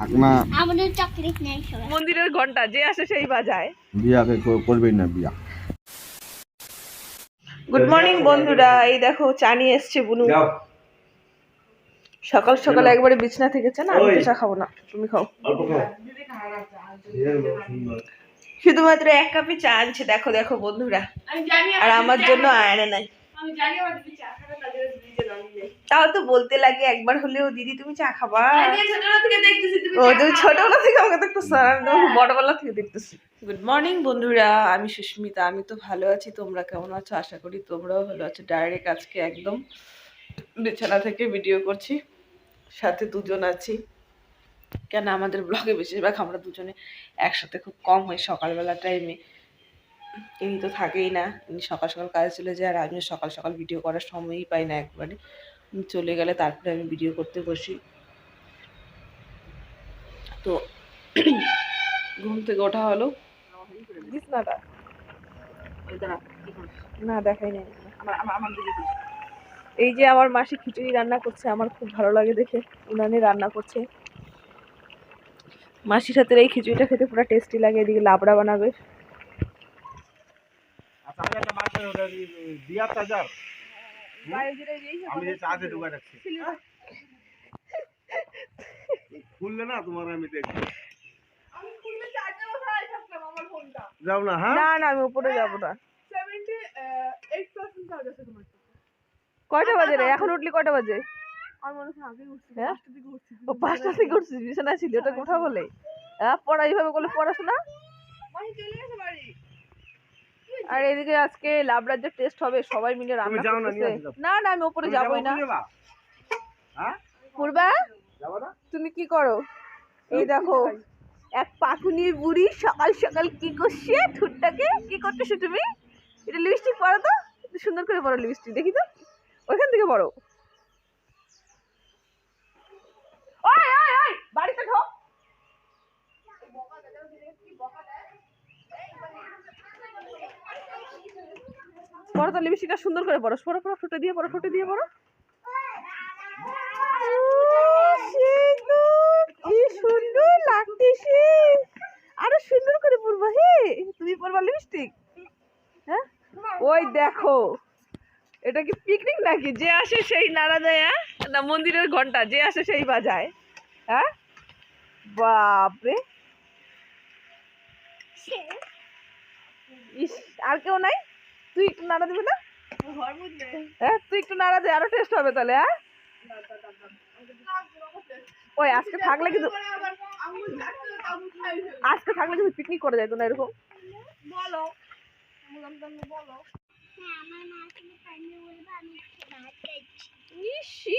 ঢাকনা আমাদের চকলেট নেই মন্দিরের ঘণ্টা যে আসে সেই বাজায়। বিয়াকে কর- করবেন না বিয়া। গুড মর্নিং বন্ধুরা। এই দেখো চা নিয়ে এসছে বুনু। সকাল সকাল একবারে বিছনা থেকে চা না আমি তো চা খাব না। তুমি খাও। শুধুমাত্র এক কাপে চা আনছে। দেখো দেখো বন্ধুরা। আর আমার জন্য আয়না নাই। তাও তো বলতে লাগে একবার হলেও দিদি তুমি চা খাবা? ও তুমি ছোটবেলা থেকে আমাকে দেখতেছো তোমাকে বড়বেলা থেকে দেখতেছি। গুড মর্নিং বন্ধুরা। আমি সুস্মিতা আমি তো ভালো আছি। তোমরা কেমন আছো? আশা করি তোমরাও ভালো আছো। ডাইরেক্ট আজকে একদম বিছানা থেকে ভিডিও করছি। সাথে দুজন আছি। কেন আমাদের ব্লগে বেশিরভাগ আমরা দুজনে একসাথে খুব কম হয় সকালবেলা টাইমে ইনি তো থাকেই না। ইনি সকাল সকাল কাজে চলে যায় আর আমিও সকাল সকাল ভিডিও করার সময়ই পাই না একবারে। চলে গেলে তারপরে আমি ভিডিও করতে বসি। তো ঘুম থেকে ওঠা হলো। না দেখাই নাই। এই যে আমার মাসি খিচুড়ি রান্না করছে, আমার খুব ভালো লাগে দেখে। উনানে রান্না করছে। মাসির হাতের এই খিচুড়িটা খেতে পুরো টেস্টি লাগে, এদিকে লাবড়া বানাবে। রাখছি। খুললে না তোমার আমি দেখব। যাও না হ্যাঁ? না না আমি উপরে যাব না। কয়টা বাজে রে? এখন উঠলি কয়টা বাজে? হ্যাঁ? ও পাঁচটা থেকে উঠছিস বিছানা ছিল ওটা কোথা বলে। হ্যাঁ পড়া এইভাবে করলে পড়াশোনা? আর এদিকে আজকে লাবড়ার যে টেস্ট হবে সবাই মিলে রান্না যাও না, করতেছে। না না আমি উপরে যাবোই না? হ্যাঁ? পূর্বা যাবা না? তুমি কি করো? এই দেখো এক পাকুনির বুড়ি সকাল সকাল কি করছে? ঠুটটাকে কি করতেছো তুমি? এটা লিপস্টিক পরো তো সুন্দর করে পরো লিপস্টিক দেখি তো। ওইখান থেকে পরো। ওই ওই ওই বাড়িতে ঢোক। পরো তো লিপস্টিকটা সুন্দর করে পরো পরো পরো ঠোঁটে দিয়ে পরো ঠোঁটে দিয়ে কি সুন্দর সুন্দর করে পরবা পরবা হ্যাঁ? ওই দেখো, এটা কি পিকনিক নাকি? যে আসে সেই নাড়া দেয়? না মন্দিরের যে আসে সেই বাজায়। হ্যাঁ? বাপরে। ইস, আর কেউ নাই? তুই একটু নাড়া দিবি না? হ্যাঁ তুই একটু নাড়া দে, আরও টেস্ট হবে তাহলে হ্যাঁ? ওই, আজকে থাকলে কিন্তু আজকে থাকলে কিন্তু পিকনিক করে যাইতো না এরকম।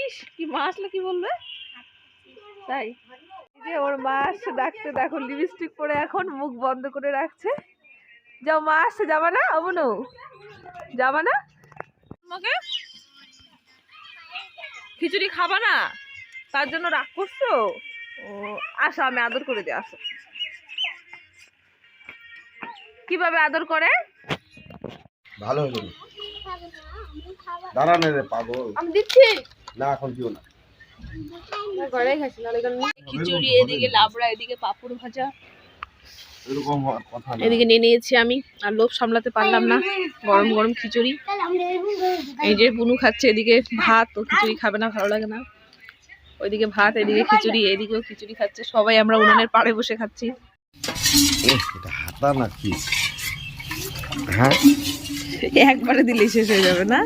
ইস কি মা আসলে কি বলবে তাই। যে ওর মা ডাকতে দেখো লিপস্টিক পরে এখন মুখ বন্ধ করে রাখছে। যাও মা আসছে যাবা না? অমনু যাবা না? তোমাকে? খিচুড়ি খাবা না? তার জন্য রাগ করছ? ও আসো আমি আদর করে দিই আসো। কীভাবে আদর করে? ভালো হলো আমি দাঁড়া না রে পাগল। আমি দিচ্ছি। না এখন দিও না। ঘরে খাচ্ছি না খিচুড়ি এদিকে লাবড়া এদিকে পাপড় ভাজা এরকম হওয়ার কথা না এদিকে নিয়ে নিয়েছি আমি আর লোভ সামলাতে পারলাম না। গরম গরম খিচুড়ি। এই যে বুনু খাচ্ছে এদিকে ভাত ও খিচুড়ি খাবে না ভালো লাগে না। ওইদিকে ভাত এদিকে খিচুড়ি এদিকেও খিচুড়ি খাচ্ছে। সবাই আমরা উনুনের পাড়ে বসে খাচ্ছি। হাতা হ্যাঁ? একবারে দিলেই শেষ হয়ে যাবে না?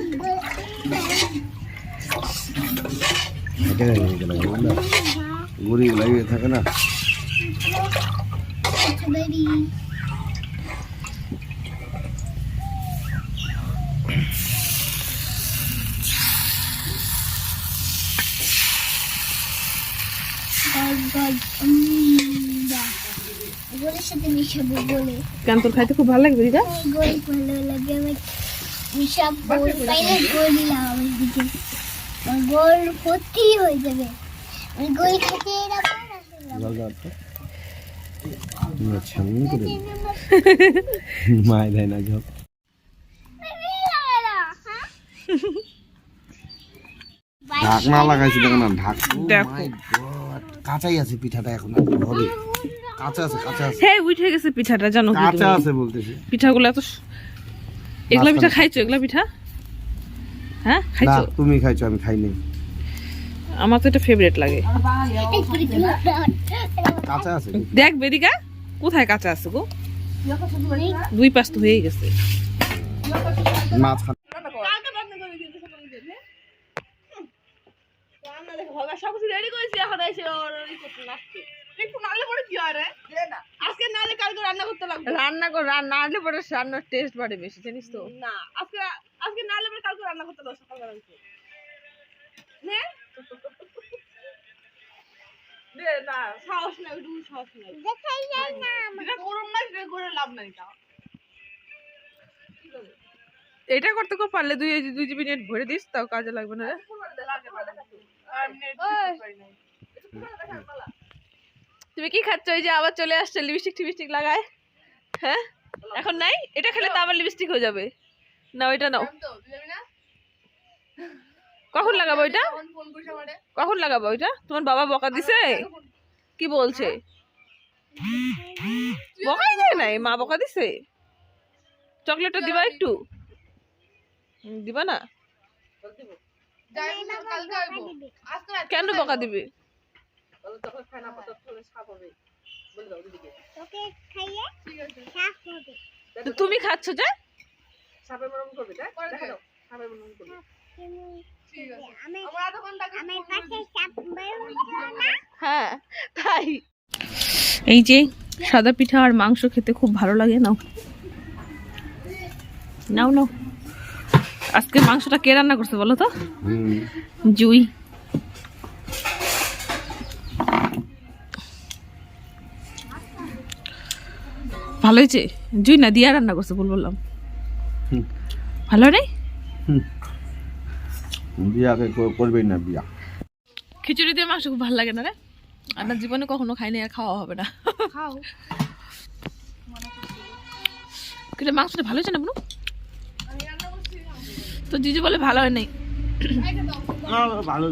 গড়ি লাগিয়ে থাকে না। গোলে কেন তোর খাইতে খুব ভালো লাগবে দিদা? গোল ভালো লাগে আমার পাইলে গোল দিলাম দিকে গোল ভর্তি হয়ে যাবে। আমি গোল খেতে এরকম এমনি করে দিই। মায় দেয় না ঝোঁক ঢাকনা লাগাইছি দেখো না ঢাক দেখো। My God! কাঁচাই আছে পিঠাটা এখন হবে কাঁচা আছে কাঁচা আছে হ্যাঁ উঠে গেছে পিঠাটা জানো কাঁচা তুমি? আছে বলতেছি পিঠাগুলো এত এগুলা পিঠা খাইছো এগুলা পিঠা হ্যাঁ খাইছো তুমি খাইছো আমি খাইনি আমার তো এটা ফেভারিট লাগে কাঁচা আছে দেখ বেদিকা কোথায় কাঁচা আছে গো? দুই পাশ তো হয়েই গেছে। মাছ খা- সবকিছু রেডি করেছি এখন এসে ওর ওই করতে লাগছে একটু নাড়লে পরে কি হয় রে? আজকে নাড়লে কালকে রান্না করতে লাগবে। রান্না কর নাড়লে পরে রান্নার টেস্ট বাড়ে বেশি জানিস তো। না আজকে আজকে নাড়লে পরে কালকে রান্না করতে সকালবেলা নে দে না সাহস নাই একটু সাহস নাই। দেখাই যায় না যেটা গরম না সেটা করে লাভ নাই তা এটা করতে খুব পারলে দুই দুই জিবি নেট ভরে দিস তাও কাজে লাগবে না। রে তুমি কি খাচ্ছ? এই যে আবার চলে আসছে লিপস্টিক টিপস্টিক লাগায়। হ্যাঁ? এখন নাই? এটা খেলে তো আবার লিপস্টিক হয়ে যাবে। না ওইটা নাও। কখন লাগাবো ওইটা? কখন লাগাবো ওইটা? তোমার বাবা বকা দিছে? কি বলছে? বকাই দেয় নাই? মা বকা দিছে? চকলেটটা দিবা একটু? দিবা না? কেন বকা দিবে? তুমি খাচ্ছ যে। আমি আমার পাশে সাপ বের হচ্ছে না হ্যাঁ তাই। এই যে সাদা পিঠা আর মাংস খেতে খুব ভালো লাগে নাও। নাও নাও। আজকে মাংসটা কে রান্না করছে বলো তো? হুম। জুই। ভালো হয়েছে? জুই না দিয়া রান্না করছে বল বললাম। হুম। ভালো নেই বিয়াকে করবেই না বিয়া। খিচুড়ি দিয়ে মাংস খুব ভালো লাগে না রে? আর জীবনে কখনো খাইনি আর খাওয়া হবে না। খাও। কিন্তু মাংসটা ভালো হয়েছে না বুনু? তো জিজু বলে ভালো হয় নাই। ভালো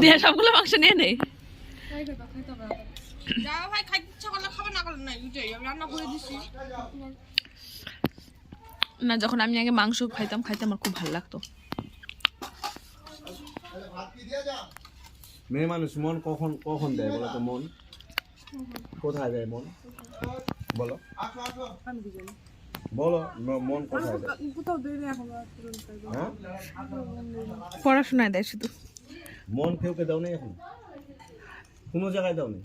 দিয়ে সবগুলো মাংস নিয়ে নেই না যখন আমি আগে মাংস খাইতাম খাইতে আমার খুব ভালো লাগতো। মেয়ে মানুষ মন কখন কখন দেয় বলো তো মন? কোথায় দেয় মন? বলো। বলো মন কোথায় হ্যাঁ? পড়াশোনায় দেয় শুধু। মন কেউকে দাও নেই এখন? কোনো জায়গায় দাও নেই?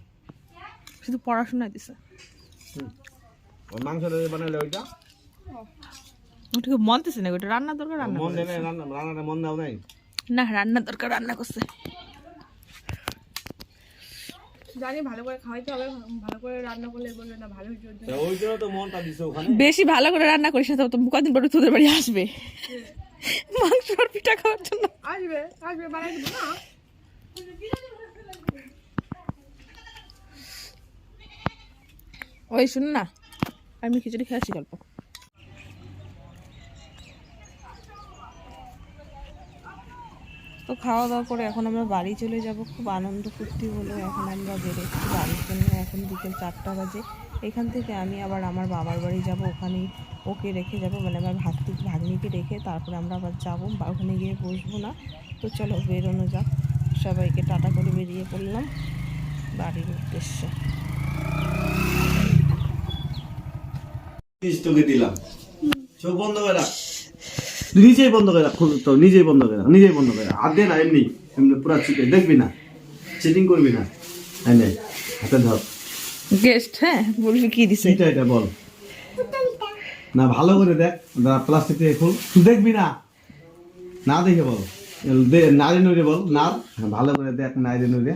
শুধু পড়াশোনায় দিছে। ওই মাংসটা বানালে ওইটা? ওটাকে মনতেছে না ওটা রান্নার দরকার রান্না মন দেয় নাই রান্না রান্নাটা মন দাও নাই? না রান্নার দরকার রান্না করছে। জানি ভালো করে খাওয়াইতে হবে ভালো করে রান্না করলে বলবে না ভালো হয়েছে ওর জন্য। তা ওই জন্য তো মনটা দিছে ওখানে। বেশি ভালো করে রান্না করিস না তো কদিন পরে তোদের বাড়ি আসবে। মাংস আর পিঠা খাওয়ার জন্য। আসবে আসবে না? ওই শুন না আমি খিচুড়ি খেয়েছি গল্প। তো খাওয়া দাওয়া করে এখন আমরা বাড়ি চলে যাব। খুব আনন্দ ফুর্তি হলো। এখন আমরা বেরোচ্ছি বাড়ির জন্য। এখন বিকেল চারটা বাজে। এখান থেকে আমি আবার আমার বাবার বাড়ি যাব। ওখানে ওকে রেখে যাব। মানে আমার ভাগ্নি ভাগ্নিকে রেখে তারপরে আমরা আবার যাব। বা ওখানে গিয়ে বসবো না। তো চলো বেরোনো যাক। সবাইকে টাটা করে বেরিয়ে পড়লাম বাড়ির উদ্দেশ্যে। তোকে দিলাম। চোখ বন্ধ নিজেই বন্ধ করে রাখ তো নিজেই বন্ধ করে রাখ নিজেই বন্ধ করে রাখ। হাত দে না এমনি এমনি পুরা চিপে দেখবি না চিটিং করবি না। হ্যাঁ নে, হাতে ধর। গেস্ট হ্যাঁ বলবি কি দিছে? এটা এটা বল। না ভালো করে দেখ প্লাস্টিক থেকে খুল। তুই দেখবি না না দেখে বল। দে- নাড়ি বল না হ্যাঁ, ভালো করে দেখ নাড়ি নড়ে।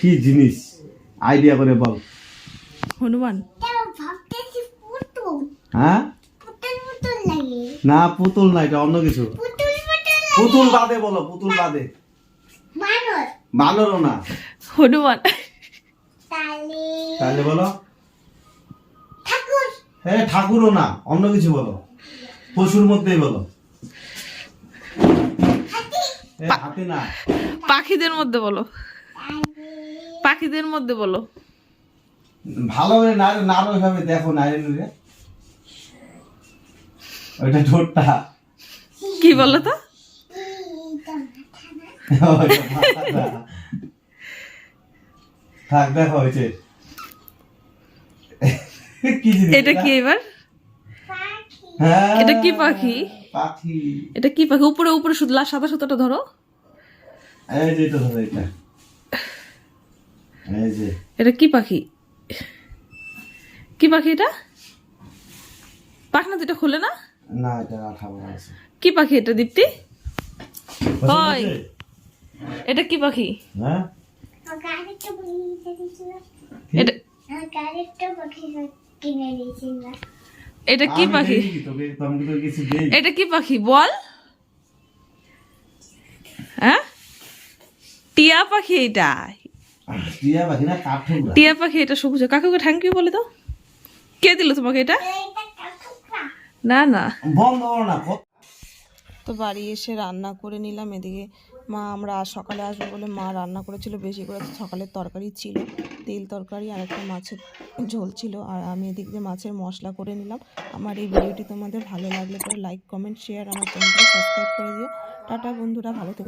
কি জিনিস? আইডিয়া করে বল। হনুমান। হ্যাঁ? না পুতুল না এটা অন্য কিছু। পুতুল পুতুল। পুতুল বাদে বলো পুতুল বাদে। মানুষ বানরও না। হনুমান। তাহলে বলো। হ্যাঁ ঠাকুরও না অন্য কিছু বলো। পশুর মধ্যেই বলো। এ, হাতি না। পাখিদের মধ্যে বলো। পাখিদের মধ্যে বলো। ভালো করে না না ওইভাবে দেখো নারী নুরে ওইটা ঠোঁটটা। কি বলো তো? থাক দেখো হয়েছে কি এটা কি এবার? হ্যাঁ, এটা কি পাখি? পাখি। এটা কি পাখি? উপরে উপরে শুধু লাল সাদা সুতোটা ধরো। এই যে এটা ধরো এটা। এই যে। এটা কি পাখি? কি পাখি এটা? পাখনা দুটো খুলে না? না এটা আঠা আছে। কি পাখি এটা দীপ্তি? ওই। এটা কি পাখি? হ্যাঁ? এটা কি পাখি? এটা কি পাখি? বল। হ্যাঁ? টিয়া পাখি এটা। টিয়া পাখি না কাঠঠোকরা। টিয়া পাখি এটা সবুজ কাকুকে থ্যাংক ইউ বলে দাও। কে দিল তোমাকে এটা না না। বন্ধ না তো বাড়ি এসে রান্না করে নিলাম এদিকে মা আমরা আজ সকালে আসব বলে মা রান্না করেছিল বেশি করে তো সকালের তরকারি ছিল তেল তরকারি আর একটা মাছের ঝোল ছিল আর আমি এদিক দিয়ে মাছের মশলা করে নিলাম। আমার এই ভিডিওটি তোমাদের ভালো লাগলে তো লাইক কমেন্ট শেয়ার আমার চ্যানেলটি সাবস্ক্রাইব করে দিও। টাটা বন্ধুরা ভালো থেকো।